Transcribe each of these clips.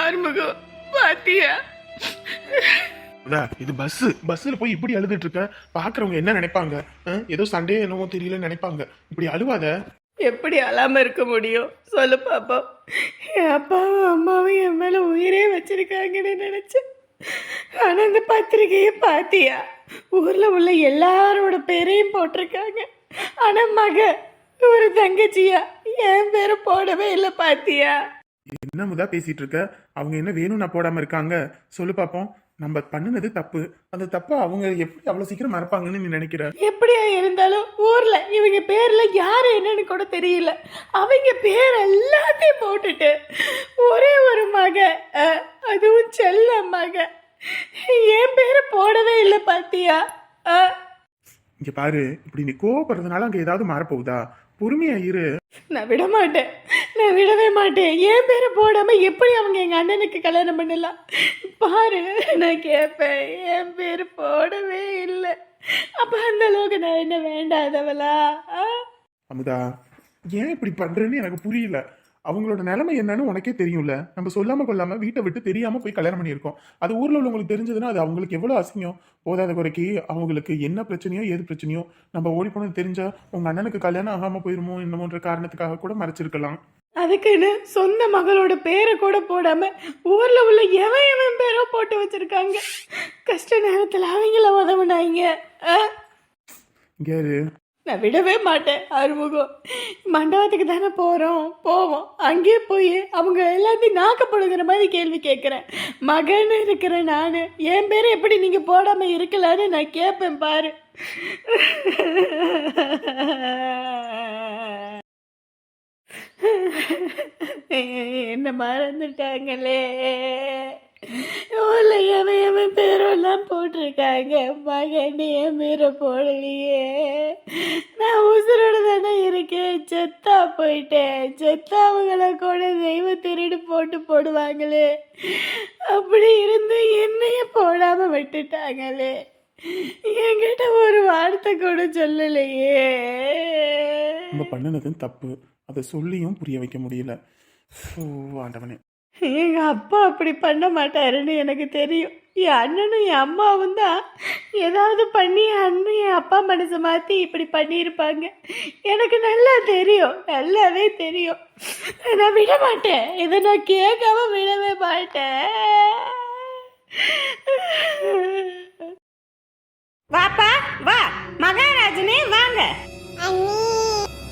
ஆறுமுகம் பாத்தியா? இது பஸ் பஸ்ல போய் இப்படி அழுதுட்டு இருக்க? பாக்குறவங்க என்ன நினைப்பாங்க? ஏதோ சண்டே என்னமோ தெரியல நினைப்பாங்க. இப்படி அழுவாத? எப்படி அழாம இருக்க முடியும்? சொல்லு பாப்பா என் அப்பாவும் அம்மாவும் என் மேல உயிரே வச்சிருக்காங்கன்னு நினைச்சேன் ஆனா அந்த பத்திரிகையை பாத்தியா? ஊர்ல உள்ள எல்லாரோட பேரையும் போட்டிருக்காங்க. ஆனா மக ஒரு தங்கச்சியா? என் பேரை போடவே இல்லை பாத்தியா? என்ன முதா பேசிட்டு இருக்க அவங்க என்ன வேணும்னா போடாம இருக்காங்க? சொல்லு பாப்போம். நம்ம பண்ணுனது தப்பு. அந்த தப்பை அவங்க எப்படி அவ்வளவு சீக்கிரம் மறப்பாங்கன்னு நீ நினைக்கிற? எப்படியா இருந்தாலும் ஊர்ல இவங்க பேர்ல யாரு என்னன்னு கூட தெரியல. அவங்க பேர் எல்லாத்தையும் போட்டுட்டு ஒரே ஒரு மக அதுவும் செல்ல மக. என் பேரை போடவே இல்லை பாத்தியா? இங்க பாரு இப்படி நீ கோவப்படுறதுனால அங்க ஏதாவது மாறப்போகுதா? பொறுமையா இரு. நான் விட மாட்டேன். நான் விடவே மாட்டேன். என் பேரை போடாம எப்படி அவங்க எங்க அண்ணனுக்கு கல்யாணம் பண்ணலாம்? பாரு நான் கேட்பேன் என் பேர் போடவே இல்லை. அப்ப அந்த அளவுக்கு நான் என்ன வேண்டாதவளா? அமுதா ஏன் இப்படி பண்றேன்னு எனக்கு புரியல. அவங்களோட நிலைமை என்னன்னு உனக்கே தெரியும்ல. நம்ம சொல்லாம கொள்ளாம வீட்டை விட்டு தெரியாம போய் கல்யாணம் பண்ணியிருக்கோம். அது ஊர்ல உள்ளவங்களுக்கு தெரிஞ்சதுன்னா அது அவங்களுக்கு எவ்வளவு அசிங்கம்? போதாத குறைக்கு அவங்களுக்கு என்ன பிரச்சனையோ ஏது பிரச்சனையோ நம்ம ஓடி போனது தெரிஞ்சா உங்க அண்ணனுக்கு கல்யாணம் ஆகாம போயிருமோ என்னமோன்ற காரணத்துக்காக கூட மறைச்சிருக்கலாம். அதுக்குன்னு சொந்த மகளோட பேரை கூட போடாம ஊர்ல உள்ள எவன் எவன் பேரோ போட்டு வச்சிருக்காங்க. கஷ்ட நேரத்துல அவங்கள உதவுனாங்க. ஆ? நான் விடவே மாட்டேன் அறுமுகம் மண்டபத்துக்கு தானே போகிறோம் போவோம். அங்கேயே போய் அவங்க எல்லாத்தையும் நாக்கப்படுங்கிற மாதிரி கேள்வி கேட்குறேன் மகன் இருக்கிறேன் நான் என் பேரை எப்படி நீங்கள் போடாமல் இருக்கலான்னு நான் கேட்பேன் பாரு. என்ன மறந்துட்டாங்களே. ஊர்ல எவன் எவன் பேரெல்லாம் போட்டிருக்காங்க? மகன் என் பேரை போடலையே. நான் உசுரோட தானே இருக்கேன். செத்தா போயிட்டேன். செத்தாவங்களை கூட தெய்வ திருடு போட்டு போடுவாங்களே. அப்படி இருந்து என்னைய போடாம விட்டுட்டாங்களே. என்கிட்ட ஒரு வார்த்தை கூட சொல்லலையே. நம்ம பண்ணுனது தப்பு. அதை சொல்லியும் புரிய வைக்க முடியல. ஓ ஆண்டவனே. எங்க அப்பா அப்படி பண்ண மாட்டாருன்னு எனக்கு தெரியும். என் அண்ணனும் என் அம்மாவும் தான் ஏதாவது பண்ணி அண்ணன் என் அப்பா மனசை மாற்றி இப்படி பண்ணியிருப்பாங்க. எனக்கு நல்லா தெரியும் நல்லாவே தெரியும். நான் விட மாட்டேன். இதை நான் கேட்காம விடவே மாட்டேன். வாப்பா வா. மகாராஜனே வாங்க.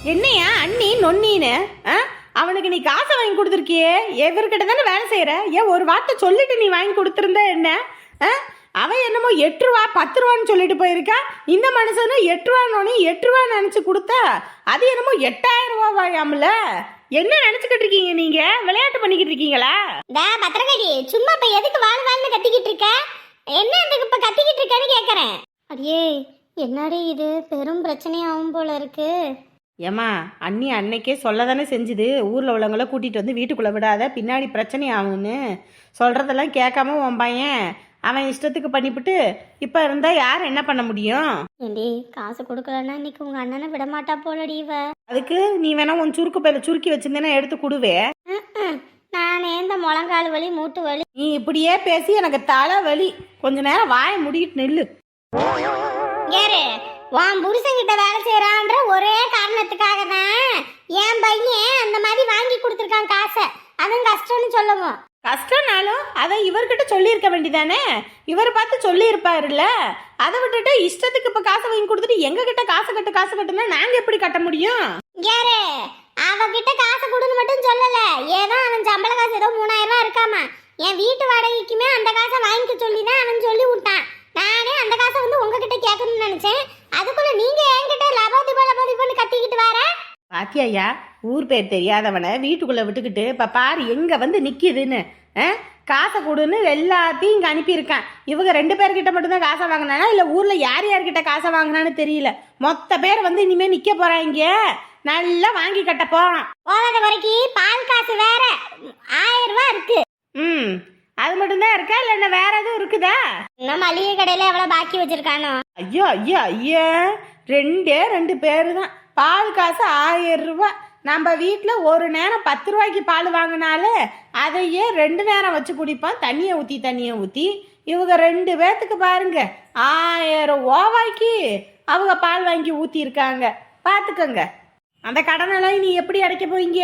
என்னையா அண்ணி நொன்னின்னு ஆ? அவனுக்கு நீ காசை வாங்கி கொடுத்துருக்கியே? எவர்கிட்ட தானே வேலை செய்கிற ஏன் ஒரு வார்த்தை சொல்லிட்டு நீ வாங்கி கொடுத்துருந்த என்ன? ஆ? அவன் என்னமோ எட்டு ரூபா பத்து ரூபான்னு சொல்லிட்டு போயிருக்கா. இந்த மனுஷனும் எட்டு ரூபான்னு எட்டு ரூபா நினச்சி கொடுத்தா அது என்னமோ எட்டாயிரம் ரூபா வாயாமல? என்ன நினைச்சுக்கிட்டு இருக்கீங்க நீங்க? விளையாட்டு பண்ணிக்கிட்டு இருக்கீங்களா? டா பத்திரகாளி சும்மா இப்ப எதுக்கு வாழ் வாழ்னு கத்திக்கிட்டு இருக்க? என்ன இதுக்கு இப்ப கத்திக்கிட்டு இருக்கேன்னு கேக்குறேன். அடியே என்னடி இது? பெரும் பிரச்சனையாகும் போல இருக்கு. ஏம்மா அண்ணி அன்னைக்கே சொல்ல தானே செஞ்சுது. ஊரில் உள்ளவங்கள கூட்டிகிட்டு வந்து வீட்டுக்குள்ளே விடாத பின்னாடி பிரச்சனை ஆகும்னு. சொல்கிறதெல்லாம் கேட்காம உன் பையன் அவன் இஷ்டத்துக்கு பண்ணிவிட்டு இப்போ இருந்தால் யார் என்ன பண்ண முடியும்? ஏண்டி காசு கொடுக்கலன்னா இன்னைக்கு உங்க அண்ணனை விட மாட்டா போலடி இவ. அதுக்கு நீ வேணா உன் சுருக்கு பையில சுருக்கி வச்சிருந்தேன்னா எடுத்து கொடுவே. நானே இந்த முழங்கால் வலி மூட்டு வலி. நீ இப்படியே பேசி எனக்கு தலை வலி. கொஞ்ச நேரம் வாயை முடிக்கிட்டு நெல்லு. யாரு உன் புருஷன்கிட்ட வேலை செய்யறான்ற ஒரே காரணத்துக்காக தான் என் பையன் அந்த மாதிரி வாங்கி கொடுத்துருக்கான் காசை. அதுவும் கஷ்டம்னு சொல்லுவோம் கஷ்டம்னாலும் அதை இவர்கிட்ட சொல்லியிருக்க வேண்டியதானே? இவர் பார்த்து சொல்லியிருப்பாருல்ல? அதை விட்டுட்டு இஷ்டத்துக்கு இப்போ காசை வாங்கி கொடுத்துட்டு எங்ககிட்ட காசு கட்டு காசு கட்டுனா நாங்கள் எப்படி கட்ட முடியும்? யாரு? அவகிட்ட காசு கொடுன்னு மட்டும் சொல்லல. ஏதோ அவன் சம்பள காசு ஏதோ மூணாயிரம் ரூபாய் இருக்காமா. என் வீட்டு வாடகைக்குமே அந்த காசை வாங்கிக்க சொல்லி தான் அவன் சொல்லி விட்டான். நானே அந்த காசை வந்து உங்ககிட்ட கேட்கணும்னு நினைச்சேன். அதுக்குள்ள நீங்க என்கிட்ட லபோதிபோ லபோதிபோன்னு கத்திக்கிட்டு வர? பாத்தியாயா ஊர் பேர் தெரியாதவனை வீட்டுக்குள்ள விட்டுக்கிட்டு இப்ப பாரு எங்க வந்து நிக்குதுன்னு? காசை கொடுன்னு எல்லாத்தையும் இங்க அனுப்பியிருக்கான். இவங்க ரெண்டு பேர்கிட்ட மட்டும்தான் காசை வாங்கினானா? இல்ல ஊர்ல யார் யார்கிட்ட காசை வாங்கினான்னு தெரியல. மொத்த பேர் வந்து இனிமே நிக்க போறாங்க. நல்லா வாங்கி கட்ட போதாத வரைக்கும் பால் காசு வேற. ஆயிரம் ரூபாய் இருக்கு. ம். அது மட்டும்தான் இருக்கா? இல்ல என்ன வேற எதுவும் இருக்குதா? இன்னும் மளிகை கடையில எவ்வளவு பாக்கி வச்சிருக்கானோ? ஐயோ ஐயோ ஐயா. ரெண்டே ரெண்டு பேர் தான் பால் காசு ஆயிரம் ரூபாய் நம்ம வீட்டில் ஒரு நேரம் பத்து ரூபாய்க்கு பால் வாங்கினாலே அதையே ரெண்டு நேரம் வச்சு குடிப்பான். தண்ணியை ஊற்றி தண்ணியை ஊற்றி இவங்க ரெண்டு பேர்த்துக்கு பாருங்க. ஆயிரம் ஓவாய்க்கு அவங்க பால் வாங்கி ஊற்றிருக்காங்க பார்த்துக்கோங்க அந்த கடனெல்லாம் நீ எப்படி அடைக்க போவீங்க?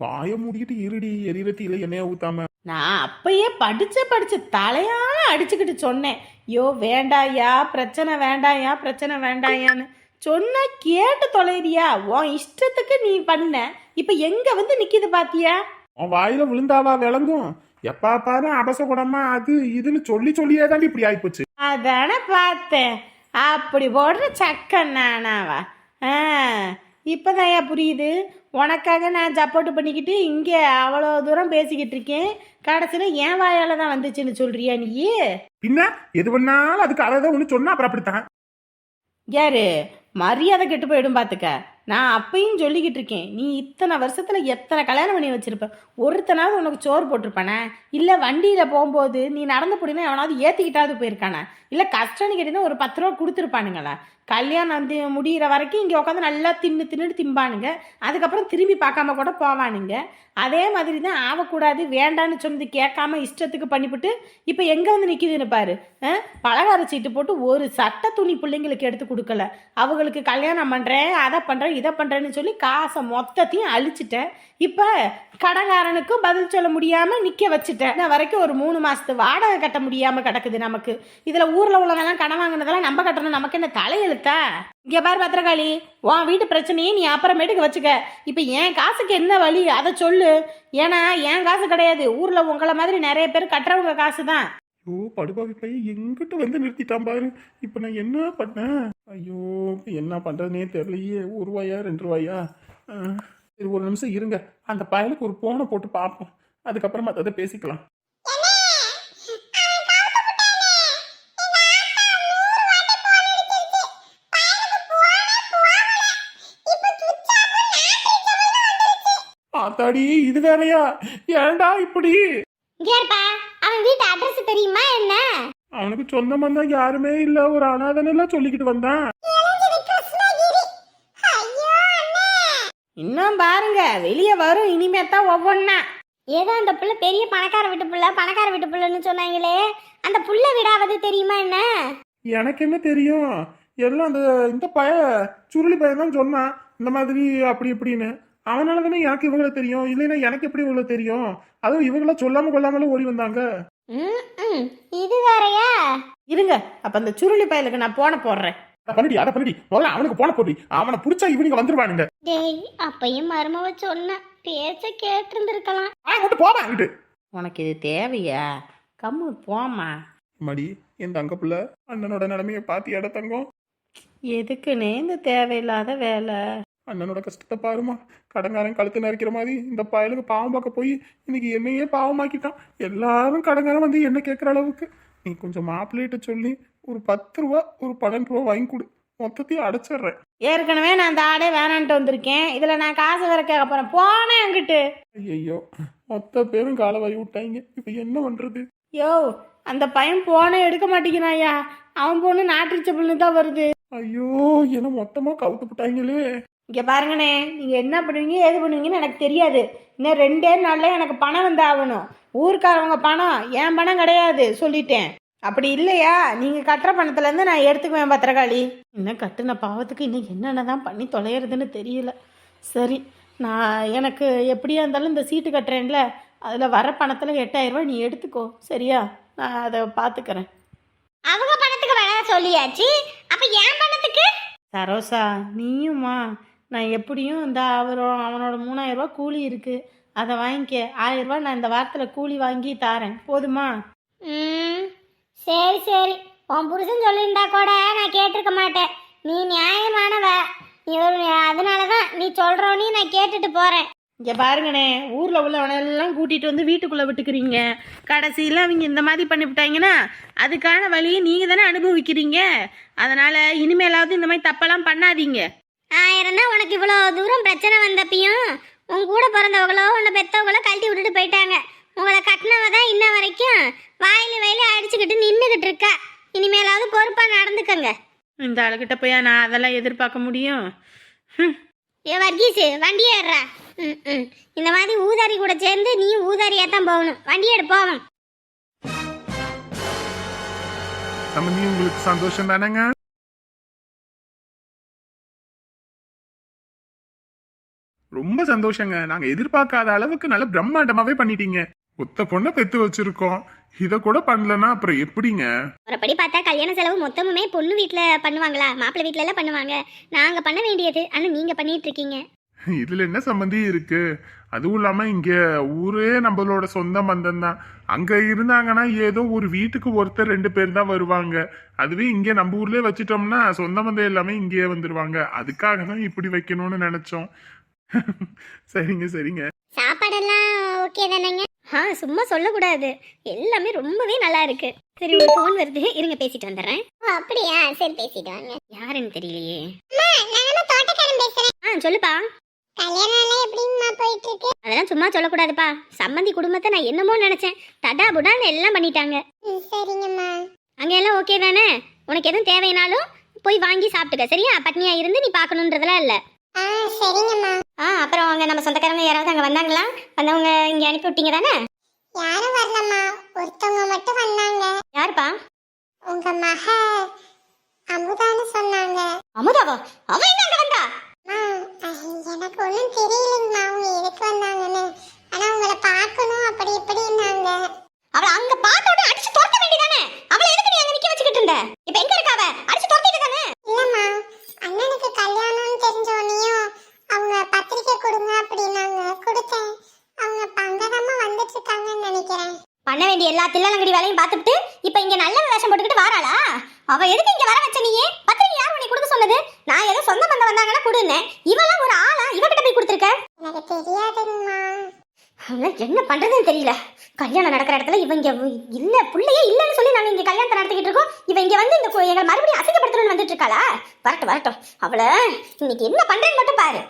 வாய மூடிக்கிட்டு இருடி எரிரத்தியில எண்ணெய ஊத்தாம? நான் அப்பயே படிச்சு படிச்சு தலையால அடிச்சுக்கிட்டு சொன்னேன். யோ வேண்டாயா பிரச்சனை வேண்டாயா பிரச்சனை வேண்டாயான்னு. சொன்னா கேட்டு தொலைறியா? உன் இஷ்டத்துக்கு நீ பண்ண. இப்ப எங்க வந்து நிக்குது பாத்தியா? உன் வாயில விழுந்தாவா விளங்கும்? எப்பா பாரு அபசகுடமா அது இதுன்னு சொல்லி சொல்லியே தாண்டி இப்படி ஆயிப்போச்சு. அதானே பார்த்தேன். அப்படி போடுற சக்கன் நானாவா? ஆ. இப்போதான் புரியுது. உனக்காக நான் சப்போர்ட் பண்ணிக்கிட்டு இங்கே அவ்வளோ தூரம் பேசிக்கிட்டு இருக்கேன். கடைசியில் என் வாயால் தான் வந்துச்சுன்னு சொல்றியா நீ? பின்ன? எது பண்ணாலும் அதுக்கு அதை ஒண்ணு சொன்னா அப்புறம் அப்படித்தான். யாரு? மரியாதை கெட்டு போயிடும் பார்த்துக்க நான் அப்பையும் சொல்லிக்கிட்டு இருக்கேன் நீ இத்தனை வருஷத்தில் எத்தனை கல்யாணம் பண்ணி வச்சிருப்ப? ஒருத்தனாவது உனக்கு சோறு போட்டிருப்பானே? இல்லை வண்டியில் போகும்போது நீ நடந்து போனீங்கன்னா எவனாவது ஏற்றிக்கிட்டாவது போயிருக்கானே? இல்லை கஷ்டம்னு கேட்டீங்கன்னா ஒரு பத்து ரூபா கொடுத்துருப்பானுங்களா? கல்யாணம் வந்து முடிகிற வரைக்கும் இங்கே உட்காந்து நல்லா தின்னு தின்னுட்டு திம்பானுங்க. அதுக்கப்புறம் திரும்பி பார்க்காம கூட போவானுங்க. அதே மாதிரி தான் ஆகக்கூடாது வேண்டான்னு சொன்னது கேட்காம இஷ்டத்துக்கு பண்ணிவிட்டு இப்போ எங்கே வந்து நிற்கிதுன்னு பாரு. ஆ? பலகார சீட்டு போட்டு ஒரு சட்ட துணி பிள்ளைங்களுக்கு எடுத்து கொடுக்கல. அவங்க அவங்களுக்கு கல்யாணம் பண்ணுறேன் அதை பண்ணுறேன் இதை பண்ணுறேன்னு சொல்லி காசை மொத்தத்தையும் அழிச்சிட்டேன். இப்போ கடங்காரனுக்கும் பதில் சொல்ல முடியாமல் நிற்க வச்சுட்டேன். இன்ன வரைக்கும் ஒரு மூணு மாதத்து வாடகை கட்ட முடியாமல் கிடக்குது நமக்கு. இதில் ஊரில் உள்ளவங்கெல்லாம் கடன் வாங்கினதெல்லாம் நம்ம கட்டணும். நமக்கு என்ன தலையெழுத்தா? இங்கே பாரு பத்திரகாளி உன் வீட்டு பிரச்சனையை நீ அப்புறமேட்டுக்கு வச்சுக்க. இப்போ என் காசுக்கு என்ன வழி? அதை சொல்லு. ஏன்னா என் காசு கிடையாது. ஊரில் உங்களை மாதிரி நிறைய பேர் கட்டுறவங்க காசு தான் ஐயோ படுபாவி பையன் எங்கிட்ட வந்து நிறுத்திட்டான் பாரு. இப்போ நான் என்ன பண்ணேன்? ஐயோ என்ன பண்ணுறதுனே தெரியலையே. ஒரு ரூபாயா ரெண்டு ரூபாயா? சரி ஒரு நிமிஷம் இருங்க. அந்த பயலுக்கு ஒரு போனை போட்டு பார்ப்போம். அதுக்கப்புறம் மற்றதை பேசிக்கலாம். ஆத்தாடி இது வேறையா? ஏன்டா இப்படி? இங்கே அவன் வீட்டு அட்ரஸ் தெரியுமா என்ன? அவனுக்கு சொந்த பந்தம் யாருமே இல்ல. ஒரு அனாதனெல்லாம் சொல்லிக்கிட்டு வந்தான். இன்னும் பாருங்க வெளியே வரும் இனிமே தான் ஒவ்வொன்றா ஏதோ அந்த புள்ள பெரிய பணக்கார வீட்டு புள்ள பணக்கார வீட்டு புள்ளன்னு சொன்னாங்களே அந்த புள்ள விடாவது தெரியுமா என்ன? எனக்கு என்ன தெரியும்? எல்லாம் அந்த இந்த பய சுருளி பையன் தான் சொன்னான். இந்த மாதிரி அப்படி இப்படின்னு. அவனால தானே எனக்கு இவங்களை தெரியும்? இல்லைன்னா எனக்கு எப்படி இவங்களை தெரியும்? அதுவும் இவங்கள சொல்லாம கொள்ளாமலும் ஓடி வந்தாங்க. ம், ம், இது வேறயா? இருங்க. அப்போ அந்த சுருளி பயலுக்கு நான் போன போடுறேன். பண்ணிடி அதை பண்ணிடி. முதல்ல அவனுக்கு போன போடி. அவனை பிடிச்சா இவனுங்க வந்துருவானுங்க. டேய் அப்பையும் மருமவ சொன்ன. பேச்ச கேட்டிருந்திருக்கலாம். ஆ போவான் அங்கிட்டு. உனக்கு இது தேவையா? கம்மு போம்மா. மடி என் தங்க புள்ள அண்ணனோட நிலைமையை பாத்தியாட தங்கம்? எதுக்குன்னே இந்த தேவையில்லாத வேலை. அண்ணனோட கஷ்டத்தை பாருமா. கடங்காரன் கழுத்து நரிக்கிற மாதிரி இந்த பயலுக்கு பாவம் பார்க்க போய் இன்னைக்கு என்னையே பாவமாக்கிட்டான். எல்லாரும் கடங்காரன் வந்து என்ன கேட்குற அளவுக்கு. நீ கொஞ்சம் மாப்பிள்ளைகிட்ட சொல்லி ஒரு பத்து ரூபா ஒரு பன்னெண்டு ரூபா வாங்கி கொடு. மொத்தத்தையும் அடைச்சிடுறேன். ஏற்கனவே நான் அந்த ஆடே வேணான்ட்டு வந்திருக்கேன். இதில் நான் காசு வேற கேட்க போகிறேன் போனேன் அங்கிட்டு ஐயோ மொத்த பேரும் காலை வாரி விட்டாங்க. இப்போ என்ன பண்றது? யோ அந்த பையன் போனே எடுக்க மாட்டேங்கிறாயா அவன் பொண்ணு நாட்டுச்ச புண்ணு தான் வருது. ஐயோ என்ன மொத்தமா கவுத்து விட்டாங்களே இங்கே பாருங்கண்ணே நீங்கள் என்ன பண்ணுவீங்க ஏது பண்ணுவீங்கன்னு எனக்கு தெரியாது. இன்னும் ரெண்டே நாளில் எனக்கு பணம் வந்து ஆகணும் ஊருக்காரவங்க பணம் என் பணம் கிடையாது சொல்லிட்டேன். அப்படி இல்லையா? நீங்கள் கட்டுற பணத்துலேருந்து நான் எடுத்துக்குவேன் பத்திரகாளி. இன்னும் கட்டுன பாவத்துக்கு இன்னும் என்னென்ன தான் பண்ணி தொலைகிறதுன்னு தெரியல. சரி நான் எனக்கு எப்படியா இருந்தாலும் இந்த சீட்டு கட்டுறேன்ல. அதில் வர பணத்தில் எட்டாயிரம் ரூபாய் நீ எடுத்துக்கோ சரியா? நான் அதை பார்த்துக்கிறேன் அவங்க பணத்துக்கு வேணா சொல்லியாச்சு. அப்ப என் பணத்துக்கு? சரோசா நீயுமா நான் எப்படியும் இந்த அவரோ அவனோட மூணாயிரம் ரூபாய் கூலி இருக்கு. அதை வாங்கிக்க. ஆயிரம் ரூபாய் நான் இந்த வாரத்தில் கூலி வாங்கி தாரேன். போதுமா? ம் சரி சரி. உன் புருஷன் சொல்லியிருந்தா கூட நான் கேட்டிருக்க மாட்டேன். நீ நியாயமானவ. ஒரு அதனால தான் நீ சொல்கிறோன்னே நான் கேட்டுட்டு போகிறேன் இங்கே பாருங்கண்ணே ஊரில் உள்ளவனெல்லாம் கூட்டிகிட்டு வந்து வீட்டுக்குள்ளே விட்டுக்கிறீங்க. கடைசியில் அவங்க இந்த மாதிரி பண்ணிவிட்டாங்கன்னா அதுக்கான வழியை நீங்கள் தானே அனுபவிக்கிறீங்க. அதனால் இனிமேலாவது இந்த மாதிரி தப்பெல்லாம் பண்ணாதீங்க. ஆயிரம் தான் உனக்கு இவ்வளோ தூரம் பிரச்சனை வந்தப்பையும் உன் கூட பிறந்தவங்களோ உன்னை பெத்தவங்களோ கழட்டி விட்டுட்டு போயிட்டாங்க. உங்களை கட்டினவ தான் இன்ன வரைக்கும் வாயில வாயில அடிச்சுக்கிட்டு நின்றுக்கிட்டு இருக்கா. இனிமேலாவது பொறுப்பாக நடந்துக்கங்க. இந்த ஆளுகிட்ட போய் நான் அதெல்லாம் எதிர்பார்க்க முடியும். ஏ வர்கீஸ் வண்டி ஏறுறா. ம் ம். இந்த மாதிரி ஊதாரி கூட சேர்ந்து நீ ஊதாரியா தான் போகணும். வண்டி எடு போவோம். உங்களுக்கு சந்தோஷம் தானேங்க? ரொம்ப சந்தோஷங்க. நாங்க எதிர்பார்க்காத அளவுக்கு நல்ல பிரம்மாண்டமாவே பண்ணிட்டீங்க. ஒத்த பொண்ணை பெத்து வச்சிருக்கோம். இத கூட பண்ணலன்னா அப்புறம் எப்படிங்க? ஒருபடி பார்த்தா கல்யாண செலவு மொத்தமுமே பொண்ணு வீட்டில் பண்ணுவாங்களா? மாப்பிள்ளை வீட்ல எல்லாம் பண்ணுவாங்க. நாங்கள் பண்ண வேண்டியது. ஆனால் நீங்கள் பண்ணிட்டு இருக்கீங்க. இதுல என்ன சம்மந்தி இருக்கு? அதுவும் இல்லாம இங்க ஊரே நம்மளோட சொந்த பந்தம் தான். அங்க இருந்தாங்கன்னா ஏதோ ஒரு வீட்டுக்கு ஒருத்தர் ரெண்டு பேர் தான் வருவாங்க. அதுவே இங்க நம்ம ஊர்லயே வச்சிட்டோம்னா சொந்த பந்தம் எல்லாமே இங்கேயே வந்துருவாங்க. அதுக்காக தான் இப்படி வைக்கணும்னு நினைச்சோம். சரிங்க சரிங்க. சாப்பாடெல்லாம் ஓகே தானேங்க? ஆ சும்மா சொல்லக்கூடாது. எல்லாமே ரொம்பவே நல்லா இருக்கு. சரி ஒரு ஃபோன் வருது. இருங்க பேசிட்டு வந்துடுறேன். அப்படியா? சரி பேசிட்டு வாங்க. யாருன்னு தெரியலையே. நான் தோட்டக்காரன் பேசுறேன். ஆ சொல்லுப்பா. கல்யாணம் எல்லாம் எப்படிமா போயிட்டு இருக்கு அதெல்லாம் சும்மா சொல்லக்கூடாதுப்பா. சம்மந்தி குடும்பத்தை நான் என்னமோ நினைச்சேன். தடா புடான்னு எல்லாம் பண்ணிட்டாங்க. சரிங்கம்மா. அங்க எல்லாம் ஓகே தானே? உனக்கு எதுவும் தேவைனாலும் போய் வாங்கி சாப்பிட்டுக்க சரியா? பட்னியா இருந்து நீ பார்க்கணுன்றதெல்லாம் இல்ல. ஆ சரிங்கம்மா. ஆ அப்புறம் அங்க நம்ம சொந்தக்காரங்க யாராவது அங்க வந்தாங்களா? வந்தவங்க இங்க அனுப்பி விட்டீங்க தானே யாரும் வரலம்மா. ஒருத்தவங்க மட்டும் வந்தாங்க. யாருப்பா? உங்க மக அமுதான்னு சொன்னாங்க. அமுதாவா? அவன் எங்க அங்க வந்தா? அம்மா அஹ், எனக்கு ஒன்றும் தெரியலைங்கம்மா. அவங்க எதுக்கு வந்தாங்கன்னு. ஆனா உங்களை பார்க்கணும் அப்படி இப்படின்னாங்க. அவள அங்க பார்த்த உடனே அடிச்சு துரத்த வேண்டியதானே? அவளை எதுக்கு நீ அங்க நிக்க வச்சுக்கிட்டு இருந்த? இப்ப எங்க எல்லா தில்லலங்கடி வேலையும் பார்த்துட்டு இப்ப இங்க நல்ல வேஷம் போட்டுக்கிட்டு வாராளா? அவ எதுக்கு இங்க வர வச்ச நீயே? பத்திரிக்கை யார் உனக்கு கொடுக்க சொன்னது? நான் ஏதோ சொந்த பந்தம் வந்தாங்கன்னா கொடுன்னேன் இவெல்லாம் ஒரு ஆளா? இவகிட்ட போய் கொடுத்துருக்க? எனக்கு தெரியாதுங்கம்மா. என்ன பண்றதுன்னு தெரியல. கல்யாணம் நடக்கிற இடத்துல இவங்க இல்ல புள்ளையே இல்லைன்னு சொல்லி நாங்க இங்க கல்யாணத்தை நடத்திக்கிட்டு இருக்கோம். இவ இங்க வந்து இந்த எங்களை மறுபடியும் அசிங்கப்படுத்தணும்னு வந்துட்டு இருக்காளா? வரட்டும் வரட்டும். அவளை இன்னைக்கு என்ன பண்றேன்னு மட்டும் பாரு.